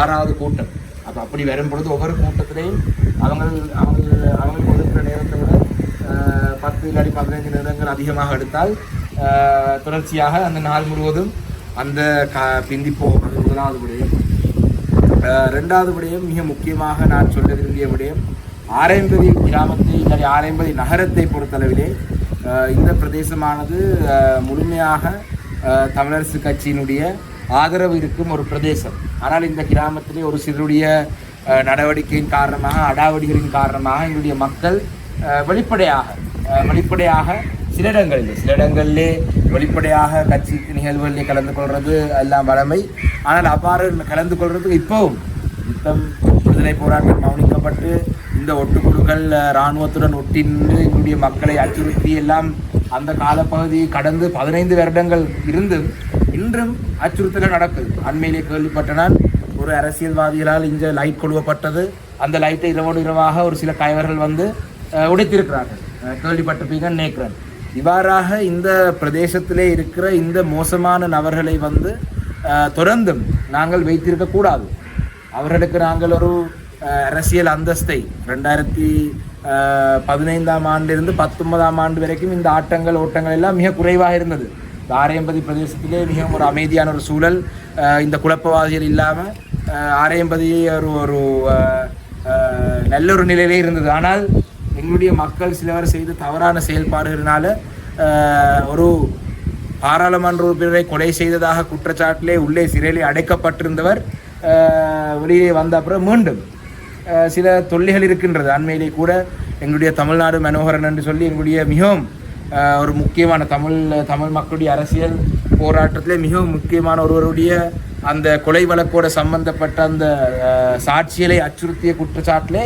ஆறாவது கூட்டம். அப்போ அப்படி வரும் பொழுது ஒவ்வொரு கூட்டத்திலையும் அவங்க அவங்க அவங்களுக்கு ஒதுக்குற நேரத்தை விட பத்து இல்லாட்டி பதினைஞ்சு நிமிடங்கள் அதிகமாக எடுத்தால் தொடர்ச்சியாக அந்த நாள் முழுவதும் அந்த க பிந்தி முதலாவது விடயம். ரெண்டாவது விடயம் மிக முக்கியமாக நான் சொல்ல விரும்பிய விடயம் ஆரைம்பதி கிராமத்தை இல்லாட்டி ஆரைம்பதி நகரத்தை பொறுத்தளவிலே இந்த பிரதேசமானது முழுமையாக தமிழரசு கட்சியினுடைய ஆதரவு இருக்கும் ஒரு பிரதேசம். ஆனால் இந்த கிராமத்திலே ஒரு சிலருடைய நடவடிக்கையின் காரணமாக அடாவடிகளின் காரணமாக எங்களுடைய மக்கள் வெளிப்படையாக வெளிப்படையாக சில இடங்களில் சில இடங்களிலே வெளிப்படையாக கட்சி நிகழ்வுகளிலே கலந்து கொள்வது எல்லாம் வளமை. ஆனால் அவ்வாறு கலந்து கொள்றதுக்கு இப்போவும் யுத்தம் விடுதலை போராட்டம் கவனிக்கப்பட்டு இந்த ஒட்டுக்குழுக்கள் இராணுவத்துடன் ஒட்டி நின்று எங்களுடைய மக்களை அச்சுறுத்தி எல்லாம் அந்த காலப்பகுதியை கடந்து பதினைந்து வருடங்கள் இருந்தும் இன்றும் அச்சுறுத்தல்கள் நடக்குது. அண்மையிலே கேள்விப்பட்ட நான் ஒரு அரசியல்வாதிகளால் இங்கே லைட் கொழுவப்பட்டது. அந்த லைட்டை இரவோடு இரவாக ஒரு சில கைவர்கள் வந்து உடைத்திருக்கிறார்கள். கேள்விப்பட்டிருப்பீங்க கேள்விப்பட்டிருப்பீங்கன்னு நினைக்கிறேன். இவ்வாறாக இந்த பிரதேசத்திலே இருக்கிற இந்த மோசமான நபர்களை வந்து தொடர்ந்தும் நாங்கள் வைத்திருக்கக்கூடாது அவர்களுக்கு நாங்கள் ஒரு அரசியல் அந்தஸ்தை ரெண்டாயிரத்தி பதினைந்தாம் ஆண்டிலிருந்து பத்தொன்பதாம் ஆண்டு வரைக்கும் இந்த ஆட்டங்கள் ஓட்டங்கள் எல்லாம் மிக குறைவாக இருந்தது. ஆரையம்பதி பிரதேசத்திலே மிகவும் ஒரு அமைதியான ஒரு சூழல். இந்த குழப்பவாதிகள் இல்லாமல் ஆரையம்பதி ஒரு ஒரு நல்ல ஒரு நிலையிலே இருந்தது. ஆனால் எங்களுடைய மக்கள் சிலவர் செய்த தவறான செயல்பாடுகளினால ஒரு பாராளுமன்ற உறுப்பினரை கொலை செய்ததாக குற்றச்சாட்டிலே உள்ளே சிறையிலே அடைக்கப்பட்டிருந்தவர் வெளியே வந்த அப்புறம் மீண்டும் சில தொல்லைகள் இருக்கின்றது. அண்மையிலே கூட எங்களுடைய தமிழ்நாடு மனோகரன் என்று சொல்லி எங்களுடைய மிகவும் ஒரு முக்கியமான தமிழ் தமிழ் மக்களுடைய அரசியல் போராட்டத்திலே மிகவும் முக்கியமான ஒருவருடைய அந்த கொலை வழக்கோட சம்பந்தப்பட்ட அந்த சாட்சிகளை சாட்சியலை அச்சுறுத்திய குற்றச்சாட்டிலே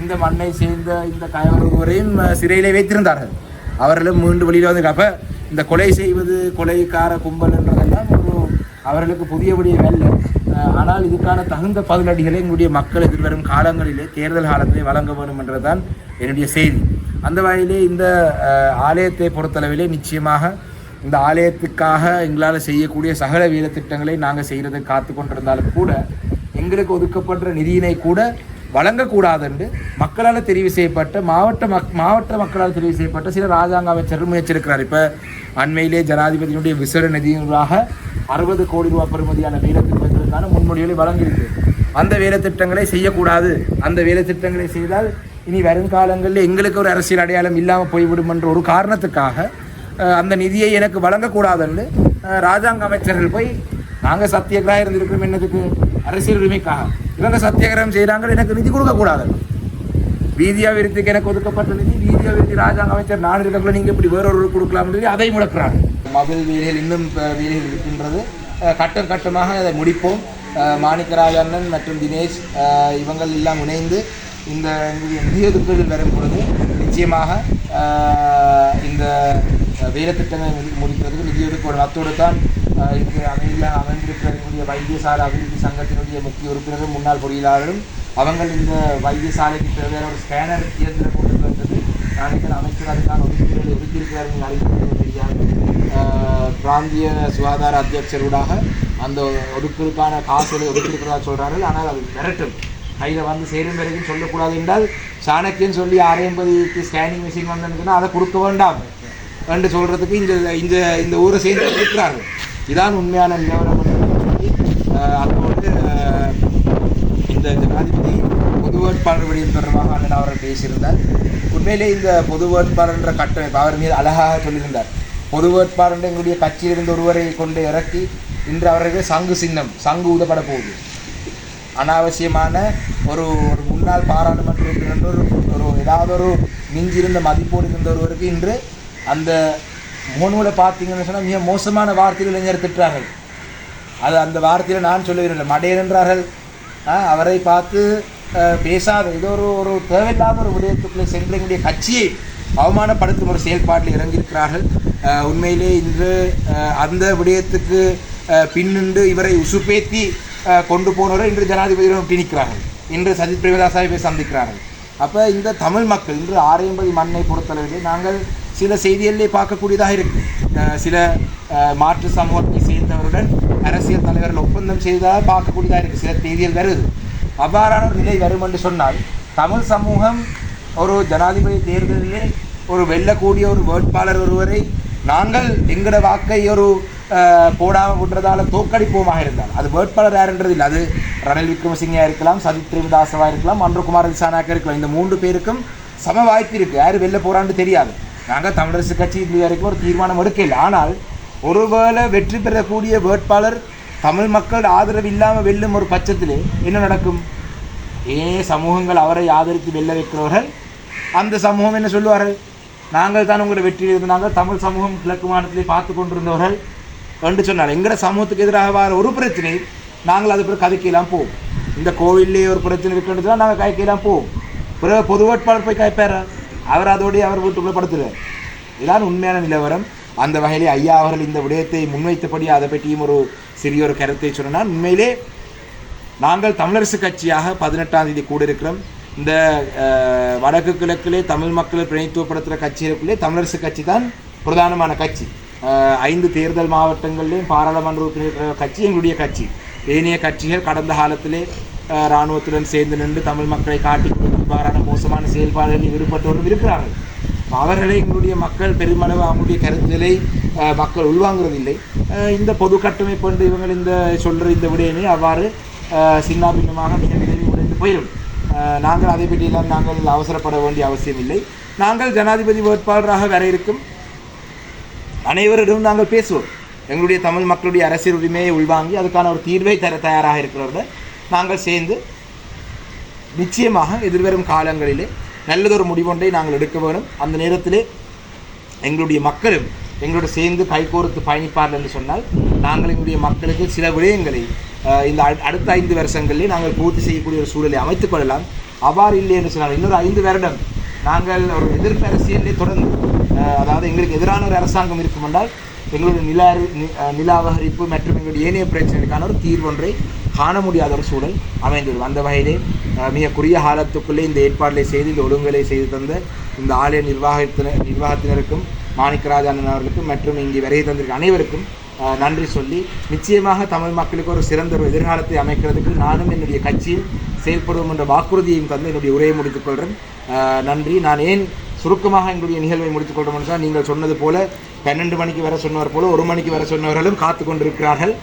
இந்த மண்ணை சேர்ந்த இந்த கயவர் ஒருவரையும் சிறையிலே வைத்திருந்தார்கள். அவர்களும் மீண்டும் வெளியில் வந்து அப்போ இந்த கொலை செய்வது கொலைக்கார கும்பல் என்றதெல்லாம் ஒரு அவர்களுக்கு புதியபடிய வேலை ஆனால் இதுக்கான தகுந்த பதிலடிகளை எங்களுடைய மக்கள் எதிர்வரும் காலங்களிலே தேர்தல் காலத்திலே வழங்க வேண்டும் என்றுதான் என்னுடைய செய்தி. அந்த வகையிலே இந்த ஆலயத்தை பொறுத்தளவிலே நிச்சயமாக இந்த ஆலயத்துக்காக எங்களால் செய்யக்கூடிய சகல வீர திட்டங்களை நாங்கள் செய்கிறத காத்து கொண்டிருந்தாலும் கூட எங்களுக்கு ஒதுக்கப்படுற நிதியினை கூட வழங்கக்கூடாதென்று மக்களால் தெரிவு செய்யப்பட்ட மாவட்ட மக் மாவட்ட மக்களால் தெரிவு செய்யப்பட்ட சில ராஜாங்க அமைச்சர்கள் முயற்சியிருக்கிறார் இப்போ அண்மையிலே ஜனாதிபதியினுடைய விசேட நிதியாக அறுபது கோடி ரூபாய் பெறுமதியான வேலை திட்டத்திற்கான முன்மொழிகளை வழங்கியிருக்கு. அந்த வேலை திட்டங்களை செய்யக்கூடாது. அந்த வேலை திட்டங்களை செய்தால் இனி வருங்காலங்களில் எங்களுக்கு ஒரு அரசியல் அடையாளம் இல்லாமல் போய்விடும் என்ற ஒரு காரணத்துக்காக அந்த நிதியை எனக்கு வழங்கக்கூடாதுன்னு ராஜாங்க அமைச்சர்கள் போய் நாங்கள் சத்தியகிரகம் இருந்திருக்கிறோம் என்னதுக்கு? அரசியல் உரிமைக்காக. இவங்க சத்தியாகிரகம் செய்கிறாங்க எனக்கு நிதி கொடுக்கக்கூடாது. வீதியா விருத்திக்கு எனக்கு ஒதுக்கப்பட்ட நிதி வீதியா விருத்தி ராஜாங்க அமைச்சர் நான் இருக்கக்குள்ள நீங்கள் இப்படி வேறொரு கொடுக்கலாம்னு சொல்லி அதை முடக்கிறாங்க. மகள் வீதிகள் இன்னும் வீதிகள் இருக்கின்றது. கட்டம் கட்டமாக அதை முடிப்போம். மாணிக்கராஜ் அண்ணன் மற்றும் தினேஷ் இவங்கள் எல்லாம் இணைந்து இந்த எங்களுடைய நிதியொதுக்கீடு வரும் பொழுது நிச்சயமாக இந்த வேலை முடிக்கிறதுக்கு முடி- முடிக்கிறதுக்கு அத்தோடு தான் இங்கு அமைதியாக அமைந்திருக்கக்கூடிய வைத்தியசாலை அபிவிருத்தி சங்கத்தினுடைய முக்கிய உறுப்பினரும் முன்னாள் பொறியியலாளரும் அவங்கள் இந்த வைத்தியசாலைக்கு தேவையான ஒரு ஸ்கேனர் இயந்திரம் கொண்டு வந்தது. நாளைக்கு அமைச்சர் அதுக்கான ஒதுக்கீடுகளை ஒதுக்கியிருக்கிறார்கள் நீங்கள் அறிவிக்கிறது தெரியாது. பிராந்திய சுகாதார அத்தியட்சரூடாக அந்த ஒதுக்கீடுக்கான காசுகளை ஒதுக்கியிருக்கிறதா சொல்கிறார்கள் ஆனால் அது மிரட்டும். கையில் வந்து சேரும் வரைக்கும் சொல்லக்கூடாது என்றால் சாணக்கியன் சொல்லி ஆரையம்பதிக்கு ஸ்கேனிங் மிஷின் வந்ததுன்னா அதை கொடுக்க வேண்டாம் என்று சொல்கிறதுக்கு இந்த இந்த இந்த ஊரை சேர்ந்து இருக்கிறார்கள். இதான் உண்மையான நிலவரம் சொல்லி அதோடு இந்த ஜனாதிபதி பொது வேட்பாளர் விடயம் தொடர்பாக அண்ணன் அவர்கள் பேசியிருந்தார். உண்மையிலே இந்த பொது வேட்பாளர் என்ற கட்டமைப்பு அவர் மீது அழகாக சொல்லியிருந்தார். பொது வேட்பாளர் எங்களுடைய கட்சியிலிருந்து ஒருவரை கொண்டு இறக்கி இன்று அவர்களுக்கு சங்கு சின்னம் சங்கு ஊதப்பட போகுது. அனாவசியமான ஒரு ஒரு முன்னாள் பாராளுமன்ற உறுப்பினர் ஒரு ஏதாவது ஒரு மிஞ்சிருந்த மதிப்போடு இருந்த ஒருவருக்கு இன்று அந்த முகநூலை பார்த்தீங்கன்னு சொன்னால் மிக மோசமான வார்த்தையில் இளைஞர் திட்டார்கள் அது அந்த வார்த்தையில் நான் சொல்லுகிறேன் மடையன் என்றார்கள். அவரை பார்த்து பேசாத ஏதோ ஒரு ஒரு தேவையில்லாத ஒரு விடயத்துக்குள்ளே சென்று எங்களுடைய கட்சியை அவமானப்படுத்தும் ஒரு செயல்பாட்டில் இறங்கியிருக்கிறார்கள். உண்மையிலே இன்று அந்த விடயத்துக்கு பின்னின்று இவரை உசுப்பேத்தி கொண்டு போனவரை இன்று ஜனாதிபதியிடம் திணிக்கிறார்கள் இன்று சஜித் பிரேமதாசாவை போய் சந்திக்கிறார்கள். அப்போ இந்த தமிழ் மக்கள் இன்று ஆரையம்பதி மண்ணை பொறுத்தளவிலே நாங்கள் சில செய்திகளிலே பார்க்கக்கூடியதாக இருக்கு. சில மாற்று சமூகத்தை சேர்ந்தவருடன் அரசியல் தலைவர்கள் ஒப்பந்தம் செய்ததாக பார்க்கக்கூடியதாக இருக்குது சில செய்திகள் வருது. அவ்வாறான ஒரு நிலை வரும் என்று சொன்னால் தமிழ் சமூகம் ஒரு ஜனாதிபதி தேர்தலிலே ஒரு வெல்லக்கூடிய ஒரு வேட்பாளர் ஒருவரை நாங்கள் எங்கட வாக்கை ஒரு போடாமல் போடாம விடுறதால தோக்கடிப்போமாக இருந்தால். அது வேட்பாளர் யாருன்றது இல்லை. அது ரணில் விக்ரமசிங்கா இருக்கலாம் சஜித் இருக்கலாம் அன்றகுமார் திசானாக்கா இருக்கலாம். இந்த மூன்று பேருக்கும் சம வாய்ப்பு இருக்குது யார் வெளில போகிறான்னு தெரியாது. நாங்கள் தமிழரசு கட்சி இது வரைக்கும் ஒரு தீர்மானம் எடுக்கல. ஆனால் ஒருவேளை வெற்றி பெறக்கூடிய வேட்பாளர் தமிழ் மக்கள் ஆதரவு இல்லாமல் வெல்லும் ஒரு பட்சத்தில் என்ன நடக்கும்? ஏ சமூகங்கள் அவரை ஆதரித்து வெல்ல வைக்கிறவர்கள் அந்த சமூகம் என்ன சொல்லுவார்கள்? நாங்கள் தான் உங்களை வெற்றியில் இருந்தாங்க தமிழ் சமூகம் கிழக்கு மாநிலத்திலே பார்த்து கொண்டிருந்தவர்கள் என்று சொன்னார் எங்கட சமூகத்துக்கு எதிராக வர ஒரு பிரச்சனை நாங்கள் அது பிறகு கதைக்கலாம் போவோம். இந்த கோவில்லேயே ஒரு பிரச்சனை இருக்குன்றதுனா நாங்கள் கதைக்கலாம் போவோம். பிறகு பொது வேட்பாளர் போய் காய்ப்பார் அவர் அதோடய அவர் வீட்டுக்குள்ளே படுத்துறார் இதான் உண்மையான நிலவரம். அந்த வகையிலே ஐயா அவர்கள் இந்த விடயத்தை முன்வைத்தபடி அதை பற்றியும் ஒரு சிறிய ஒரு கருத்தை சொன்னால் உண்மையிலே நாங்கள் தமிழரசு கட்சியாக பதினெட்டாம் தேதி கூட இருக்கிறோம் இந்த வடக்கு கிழக்கிலே தமிழ் மக்களை பிரதித்துவப்படுத்துகிற கட்சிகளுக்குள்ளே தமிழரசு கட்சி தான் பிரதானமான கட்சி. ஐந்து தேர்தல் மாவட்டங்களிலேயும் பாராளுமன்ற உறுப்பினர் கட்சி எங்களுடைய கட்சி. ஏனைய கட்சிகள் கடந்த காலத்திலே இராணுவத்துடன் சேர்ந்து நின்று தமிழ் மக்களை காட்டி இவ்வாறான மோசமான செயல்பாடுகளில் ஈடுபட்டவர்கள் இருக்கிறார்கள். அவர்களை எங்களுடைய மக்கள் பெருமளவு அவங்களுடைய கருத்துக்களை மக்கள் உள்வாங்குறதில்லை. இந்த பொது கட்டமைப்பு என்று இவங்க இந்த சொல்கிற இந்த விடயமே அவ்வாறு சின்னாபின்னமாக மிக விரைவில் உடைந்து போயிடும் நாங்கள் அதை பற்றியெல்லாம் நாங்கள் அவசரப்பட வேண்டிய அவசியம் இல்லை. நாங்கள் ஜனாதிபதி வேட்பாளராக வர இருக்கும். அனைவரிடம் நாங்கள் பேசுவோம். எங்களுடைய தமிழ் மக்களுடைய அரசியல் உரிமையை உள்வாங்கி அதுக்கான ஒரு தீர்வை தர தயாராக இருக்கிறவர்கள் நாங்கள் சேர்ந்து நிச்சயமாக எதிர்வரும் காலங்களிலே நல்லதொரு முடிவொன்றை நாங்கள் எடுக்க வேண்டும் அந்த நேரத்திலே எங்களுடைய மக்களும் எங்களோட சேர்ந்து கைகோர்த்து பயணிப்பார்கள் என்று சொன்னால் நாங்கள் எங்களுடைய மக்களுக்கு சில விடயங்களை இந்த அடு- அடுத்த ஐந்து வருஷங்களிலே நாங்கள் பூர்த்தி செய்யக்கூடிய ஒரு சூழலை அமைத்துக் கொள்ளலாம். அவ்வாறு இல்லை என்று சொன்னால் இன்னொரு ஐந்து வருடம் நாங்கள் ஒரு எதிர்ப்பு அரசியலே தொடர்ந்து அதாவது எங்களுக்கு எதிரான ஒரு அரசாங்கம் இருக்கும் என்றால் எங்களுடைய நில நில அபகரிப்பு மற்றும் எங்களுடைய ஏனைய பிரச்சனைகளுக்கான ஒரு தீர்வொன்றை காண முடியாத ஒரு சூழல் அமைந்துள்ளது. அந்த வகையிலே மிக குறுகிய காலத்துக்குள்ளே இந்த ஏற்பாடுகளை செய்து இந்த ஒழுங்குகளை செய்து தந்த இந்த ஆலய நிர்வாகத்தினர் நிர்வாகத்தினருக்கும் மாணிக்கராஜன் அவர்களுக்கும் மற்றும் இங்கே வருகை தந்திருக்க அனைவருக்கும் நன்றி சொல்லி நிச்சயமாக தமிழ் மக்களுக்கு ஒரு சிறந்த ஒரு எதிர்காலத்தை அமைக்கிறதுக்கு நானும் என்னுடைய கட்சியில் செயல்படுவோம் என்ற வாக்குறுதியையும் தந்து என்னுடைய உரையை முடித்துக் கொள்கிறேன் நன்றி. நான் ஏன் சுருக்கமாக எங்களுடைய நிகழ்வை முடித்துக் கொள்கிறோம் என்றால் நீங்கள் சொன்னது போல பன்னெண்டு மணிக்கு வர சொன்னவர் போல ஒரு மணிக்கு வர சொன்னவர்களும் காத்து கொண்டிருக்கிறார்கள்.